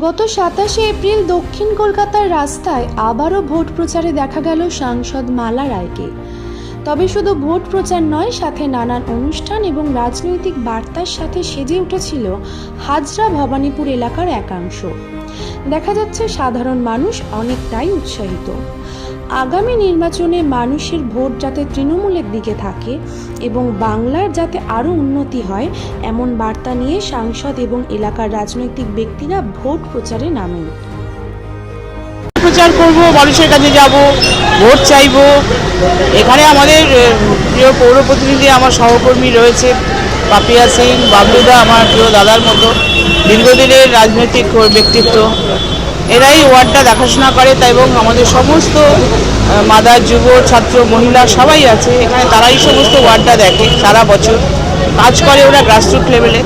গত সাতাশে এপ্রিল দক্ষিণ কলকাতার রাস্তায় আবারও ভোট প্রচারে দেখা গেল সাংসদ মালা রায়কে। তবে শুধু ভোট প্রচার নয়, সাথে নানান অনুষ্ঠান এবং রাজনৈতিক বার্তার সাথে সেজে উঠেছিল হাজরা ভবানীপুর এলাকার একাংশ। দেখা যাচ্ছে সাধারণ মানুষ অনেকটাই উৎসাহিত। আগামী নির্বাচনে মানুষের ভোট যাতে তৃণমূলের দিকে থাকে এবং বাংলার যাতে আরও উন্নতি হয়, এমন বার্তা নিয়ে সাংসদ এবং এলাকার রাজনৈতিক ব্যক্তিরা ভোট প্রচারে নামেন। প্রচার করব, মানুষের কাছে যাব, ভোট চাইব। এখানে আমাদের প্রিয় পৌর প্রতিনিধি আমার সহকর্মী রয়েছে, পাপিয়া সিং, বাবলুদা, আমার প্রিয় দাদার মতো। দীর্ঘদিনের রাজনৈতিক ব্যক্তিত্ব। এরাই ওয়ার্ডটা দেখাশোনা করে, তাই এবং আমাদের সমস্ত মাদার যুব ছাত্র, মহিলা সবাই আছে। এখানে তারাই সমস্ত ওয়ার্ডটা দেখে সারা বছর। কাজ করে ওরা গ্রাসরুট লেভেলে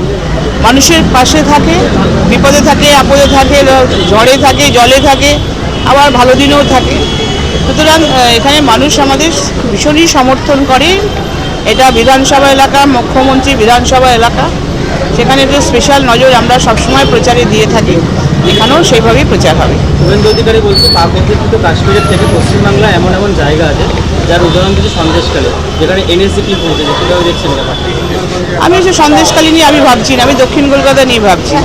মানুষের পাশে থাকে, বিপদে থাকে, আপদে থাকে ঝড়ে থাকে, জলে থাকে, আবার ভালো দিনেও থাকে। সুতরাং এখানে মানুষ আমাদের ভীষণই সমর্থন করে। এটা বিধানসভা এলাকা, মুখ্যমন্ত্রী বিধানসভা এলাকা। সেখানে একটু স্পেশাল নজর আমরা সবসময় প্রচারে দিয়ে থাকি। এখানেও সেইভাবেই প্রচার হবে। শুভেন্দু অধিকারী বলছে পাক অধিকৃত কাশ্মীরের থেকে পশ্চিমবাংলা এমন এমন জায়গা আছে যার উদাহরণ কিছু সন্দেশকালে যেখানে এনএসজিপি পৌঁছেছে কীভাবে দেখছেন আমি যে সন্দেশকালী নিয়ে আমি ভাবছি না আমি দক্ষিণ কলকাতা নিয়ে ভাবছি।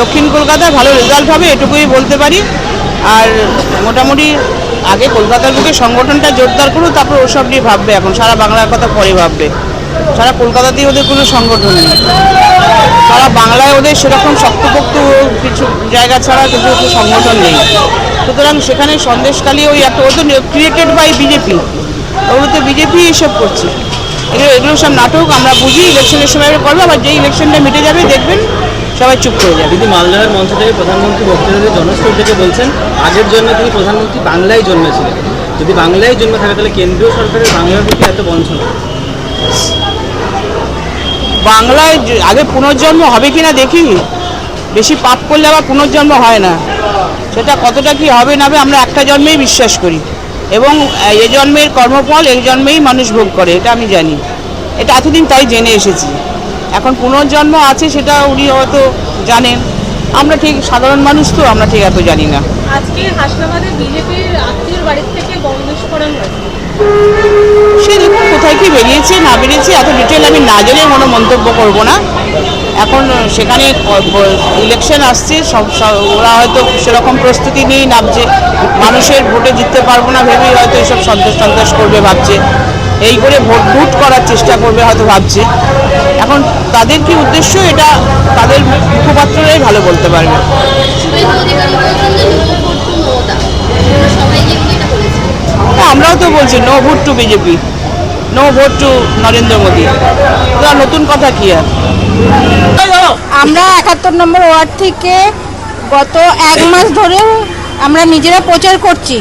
দক্ষিণ কলকাতায় ভালো রেজাল্ট হবে এটুকুই বলতে পারি। আর মোটামুটি আগে কলকাতার বুকে সংগঠনটা জোরদার করুক তারপর ওসব নিয়ে ভাববে এখন। সারা বাংলার কথা পরে ভাববে। সারা কলকাতাতেই ওদের কোনো সংগঠন নেই। সারা বাংলায় ওদের সেরকম শক্তপোক্ত কিছু জায়গা ছাড়া কিছু কিছু সংগঠন নেই। সুতরাং সেখানে সন্দেশকালী ওই একটা ও তো ক্রিয়েটেড বাই বিজেপি ওগুলো তো বিজেপি এসব করছে। এগুলো এগুলো সব নাটক, আমরা বুঝি ইলেকশনের সময় করব, আবার যে ইলেকশনটা মিটে যাবে দেখবেন, সবাই চুপ করে যাবে। দিদি মালদাহের মঞ্চ থেকে প্রধানমন্ত্রী বক্তৃতাতে জনস্টোর থেকে বলছেন, আগের জন্মে তিনি প্রধানমন্ত্রী বাংলায় জন্মেছিলেন। যদি বাংলায় জন্মে থাকে, তাহলে কেন্দ্রীয় সরকারের বাংলার প্রতি এত বঞ্চনা। বাংলায় আগে পুনর্জন্ম হবে কি না দেখি। বেশি পাপ করলে আবার পুনর্জন্ম হয় না। সেটা কতটা কি হবে না হবে আমরা একটা জন্মেই বিশ্বাস করি। এবং এ জন্মের কর্মফল এই জন্মেই মানুষ ভোগ করে, এটা আমি জানি। এটা এতদিন তাই জেনে এসেছি। এখন পুনর্জন্ম আছে সেটা উনি হয়তো জানেন। আমরা ঠিক সাধারণ মানুষ তো, আমরা ঠিক এত জানি না। আজকে হাসনাবাদে বিজেপির আত্মীয়র বাড়ির থেকে বম বিস্ফোরণ কি বেরিয়েছে না বেরিয়েছে এত ডিটেল আমি না জেনে কোনো মন্তব্য করব না। এখন সেখানে ইলেকশন আসছে সব ওরা হয়তো সেরকম প্রস্তুতি নিয়েই নামছে মানুষের ভোটে জিততে পারব না ভেবেই হয়তো এইসব সন্ত্রাস সন্ত্রাস করবে ভাবছে। এই করে ভোট লুট করার চেষ্টা করবে হয়তো ভাবছে। এখন তাদের কি উদ্দেশ্য? এটা তাদের মুখপাত্ররাই ভালো বলতে পারবে। ভোট হ্যাঁ, আমরাও তো বলছি no vote to BJP. No vote to Narendra Modi তো নতুন কথা কি আর? আমরা একাত্তর নম্বর ওয়ার্ড থেকে গত এক মাস ধরে আমরা নিজেরা প্রচার করছি।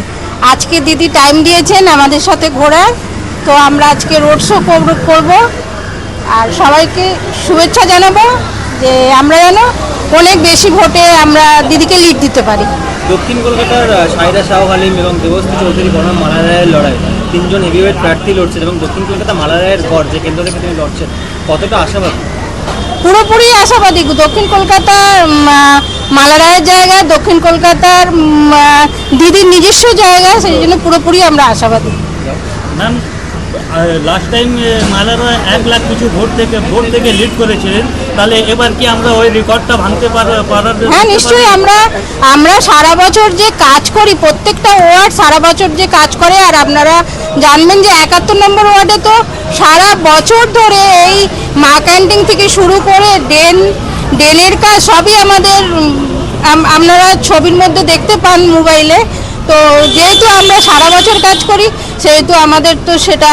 আজকে দিদি টাইম দিয়েছেন আমাদের সাথে ঘোরার। তো আমরা আজকে রোড শো করব আর সবাইকে শুভেচ্ছা জানাব যে আমরা যেন অনেক বেশি ভোটে আমরা দিদিকে লিড দিতে পারি। দক্ষিণ কলকাতার সাইরা শাহ হালিম এবং দেবশ্রী চৌধুরী বনাম মালা রায়ের লড়াই। তিনজন হেভিওয়েট প্রার্থী লড়ছেন এবং দক্ষিণ কলকাতা মালা রায়ের গড় যে কেন্দ্র থেকে তিনি লড়ছেন কতটা আশাবাদী? পুরোপুরি আশাবাদী। দক্ষিণ কলকাতার মালারায়ের জায়গা দক্ষিণ কলকাতার দিদির নিজস্ব জায়গা সেই জন্য পুরোপুরি আমরা আশাবাদী। ম্যাম লাস্ট টাইম মালারা এক লাখ কিছু ভোট থেকে ভোট থেকে লিড করেছিলেন। তাহলে এবার কি আমরা ওই রেকর্ডটা ভাঙতে পার- পারার হ্যাঁ নিশ্চয়ই আমরা আমরা সারা বছর যে কাজ করি প্রত্যেকটা ওয়ার্ড সারা বছর যে কাজ করে আর আপনারা জানবেন যে একাত্তর নম্বর ওয়ার্ডে তো সারা বছর ধরে এই মা ক্যান্টিন থেকে শুরু করে ডেন ডেনের কাজ সবই আমাদের আপনারা ছবির মধ্যে দেখতে পান মোবাইলে। তো যেহেতু আমরা সারা বছর কাজ করি সেহেতু আমাদের তো সেটা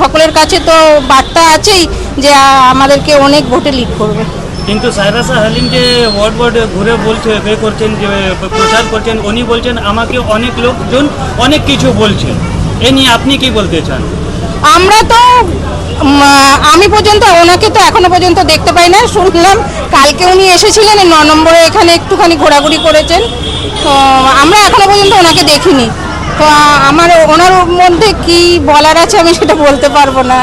সকলের কাছে তো বার্তা আছেই যে আমাদেরকে অনেক ভোটে লিড করবে। কিন্তু সাইরাসা হালিম যে ওয়ার্ড ওয়ার্ড ঘুরে বলছে বে করছেন যে প্রচার করছেন উনি বলছেন আমাকে অনেক লোকজন অনেক কিছু বলছে। এ নিয়ে আপনি কি বলতে চান? আমরা তো আমি পর্যন্ত ওনাকে তো এখনও পর্যন্ত দেখতে পাই না শুনলাম কালকে উনি এসেছিলেন ন নম্বরে এখানে একটুখানি ঘোরাঘুরি করেছেন। তো আমরা এখনও পর্যন্ত ওনাকে দেখিনি। আমার ওনার মধ্যে কি বলার আছে আমি সেটা বলতে পারব না।